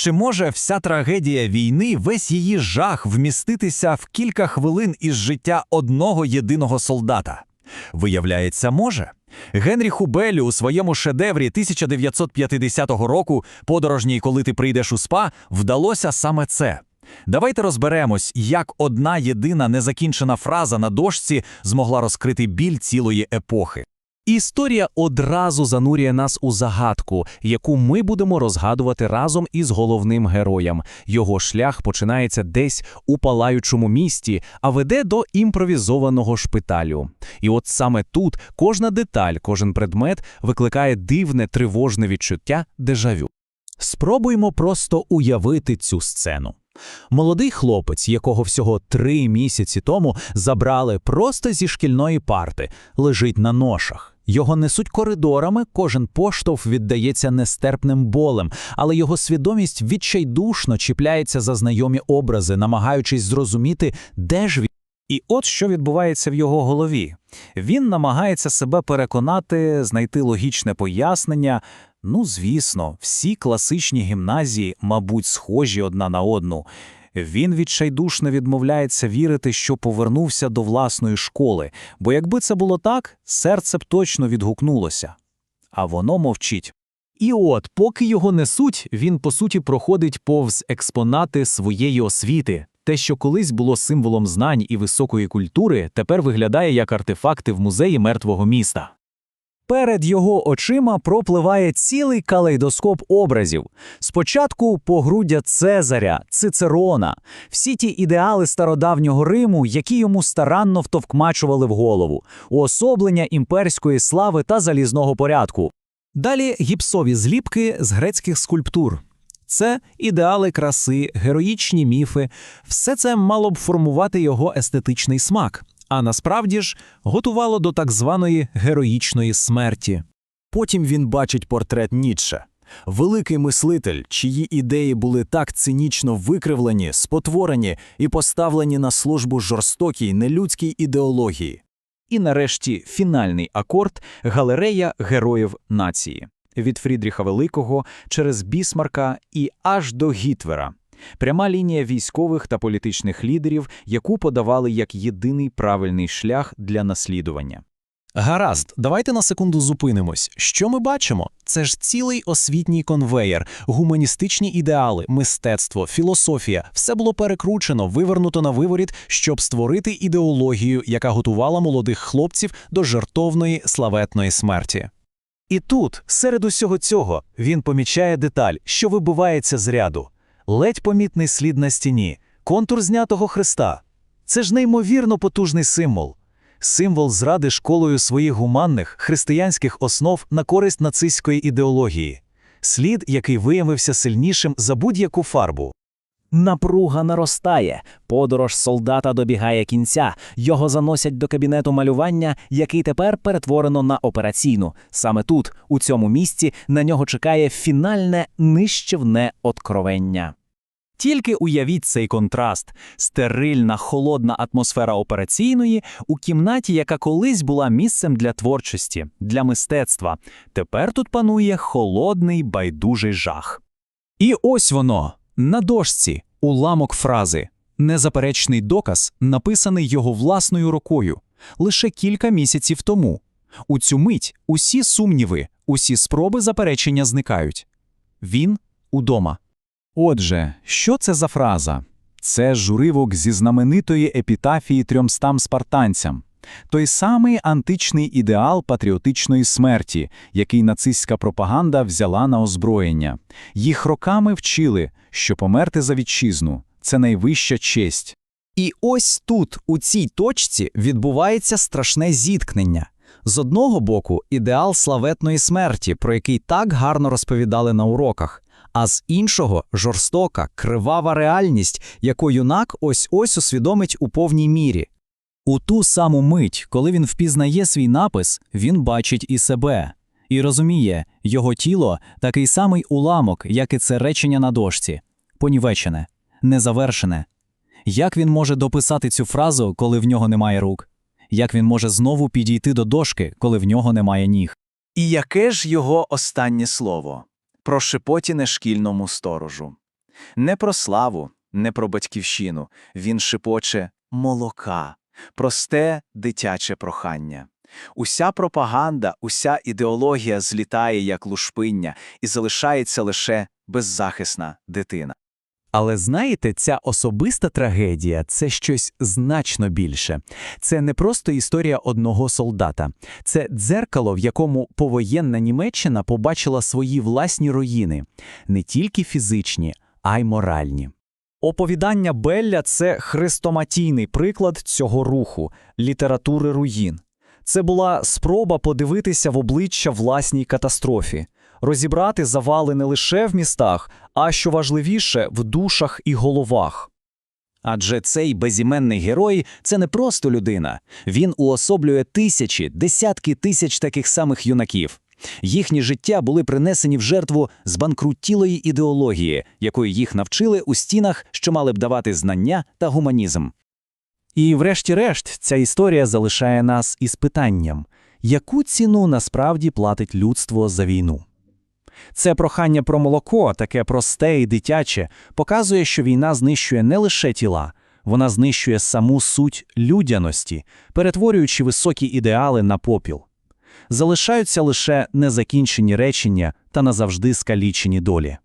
Чи може вся трагедія війни, весь її жах вміститися в кілька хвилин із життя одного єдиного солдата? Виявляється, може. Генріху Беллю у своєму шедеврі 1950 року «Подорожній, коли ти прийдеш у спа» вдалося саме це. Давайте розберемось, як одна єдина незакінчена фраза на дошці змогла розкрити біль цілої епохи. Історія одразу занурює нас у загадку, яку ми будемо розгадувати разом із головним героєм. Його шлях починається десь у палаючому місті, а веде до імпровізованого шпиталю. І от саме тут кожна деталь, кожен предмет викликає дивне тривожне відчуття дежавю. Спробуймо просто уявити цю сцену. Молодий хлопець, якого всього три місяці тому забрали просто зі шкільної парти, лежить на ношах. Його несуть коридорами, кожен поштовх віддається нестерпним болем, але його свідомість відчайдушно чіпляється за знайомі образи, намагаючись зрозуміти, де ж він. І от що відбувається в його голові. Він намагається себе переконати, знайти логічне пояснення. Ну, звісно, всі класичні гімназії, мабуть, схожі одна на одну. Він відчайдушно відмовляється вірити, що повернувся до власної школи, бо якби це було так, серце б точно відгукнулося. А воно мовчить. І от, поки його несуть, він по суті проходить повз експонати своєї освіти. Те, що колись було символом знань і високої культури, тепер виглядає як артефакти в музеї мертвого міста. Перед його очима пропливає цілий калейдоскоп образів. Спочатку погруддя Цезаря, Цицерона, всі ті ідеали стародавнього Риму, які йому старанно втовкмачували в голову, уособлення імперської слави та залізного порядку. Далі гіпсові зліпки з грецьких скульптур. Це ідеали краси, героїчні міфи. Все це мало б формувати його естетичний смак, а насправді ж готувало до так званої героїчної смерті. Потім він бачить портрет Ніцше. Великий мислитель, чиї ідеї були так цинічно викривлені, спотворені і поставлені на службу жорстокій нелюдській ідеології. І нарешті фінальний акорд галерея героїв нації від Фрідріха Великого через Бісмарка і аж до Гітвера. Пряма лінія військових та політичних лідерів, яку подавали як єдиний правильний шлях для наслідування. Гаразд, давайте на секунду зупинимось. Що ми бачимо? Це ж цілий освітній конвеєр, гуманістичні ідеали, мистецтво, філософія. Все було перекручено, вивернуто на виворіт, щоб створити ідеологію, яка готувала молодих хлопців до жертовної славетної смерті. І тут, серед усього цього, він помічає деталь, що вибивається з ряду. Ледь помітний слід на стіні, контур знятого хреста. Це ж неймовірно потужний символ. Символ зради школою своїх гуманних християнських основ на користь нацистської ідеології. Слід, який виявився сильнішим за будь-яку фарбу. Напруга наростає, подорож солдата добігає кінця, його заносять до кабінету малювання, який тепер перетворено на операційну. Саме тут, у цьому місці, на нього чекає фінальне нищівне откровення. Тільки уявіть цей контраст: стерильна, холодна атмосфера операційної у кімнаті, яка колись була місцем для творчості, для мистецтва. Тепер тут панує холодний байдужий жах. І ось воно на дошці, уламок фрази, незаперечний доказ, написаний його власною рукою, лише кілька місяців тому. У цю мить усі сумніви, усі спроби заперечення зникають. Він удома. Отже, що це за фраза? Це журивок зі знаменитої епітафії трьомстам спартанцям. Той самий античний ідеал патріотичної смерті, який нацистська пропаганда взяла на озброєння. Їх роками вчили, що померти за вітчизну це найвища честь. І ось тут, у цій точці, відбувається страшне зіткнення. З одного боку, ідеал славетної смерті, про який так гарно розповідали на уроках, а з іншого жорстока, кривава реальність, яку юнак ось ось усвідомить у повній мірі. У ту саму мить, коли він впізнає свій напис, він бачить і себе, і розуміє, його тіло такий самий уламок, як і це речення на дошці, понівечене, незавершене. Як він може дописати цю фразу, коли в нього немає рук? Як він може знову підійти до дошки, коли в нього немає ніг? І яке ж його останнє слово? Прошепотіне шкільному сторожу. Не про славу, не про батьківщину. Він шепоче молока, просте дитяче прохання. Уся пропаганда, уся ідеологія злітає як лушпиння і залишається лише беззахисна дитина. Але знаєте, ця особиста трагедія це щось значно більше. Це не просто історія одного солдата, це дзеркало, в якому повоєнна Німеччина побачила свої власні руїни, не тільки фізичні, а й моральні. Оповідання Белля це хрестоматійний приклад цього руху літератури руїн. Це була спроба подивитися в обличчя власній катастрофі, розібрати завали не лише в містах, а що важливіше, в душах і головах. Адже цей безіменний герой це не просто людина. Він уособлює тисячі, десятки тисяч таких самих юнаків. Їхні життя були принесені в жертву збанкрутілої ідеології, якої їх навчили у стінах, що мали б давати знання та гуманізм. І врешті-решт ця історія залишає нас із питанням, яку ціну насправді платить людство за війну? Це прохання про молоко, таке просте і дитяче, показує, що війна знищує не лише тіла, вона знищує саму суть людяності, перетворюючи високі ідеали на попіл. Залишаються лише незакінчені речення та назавжди скалічені долі.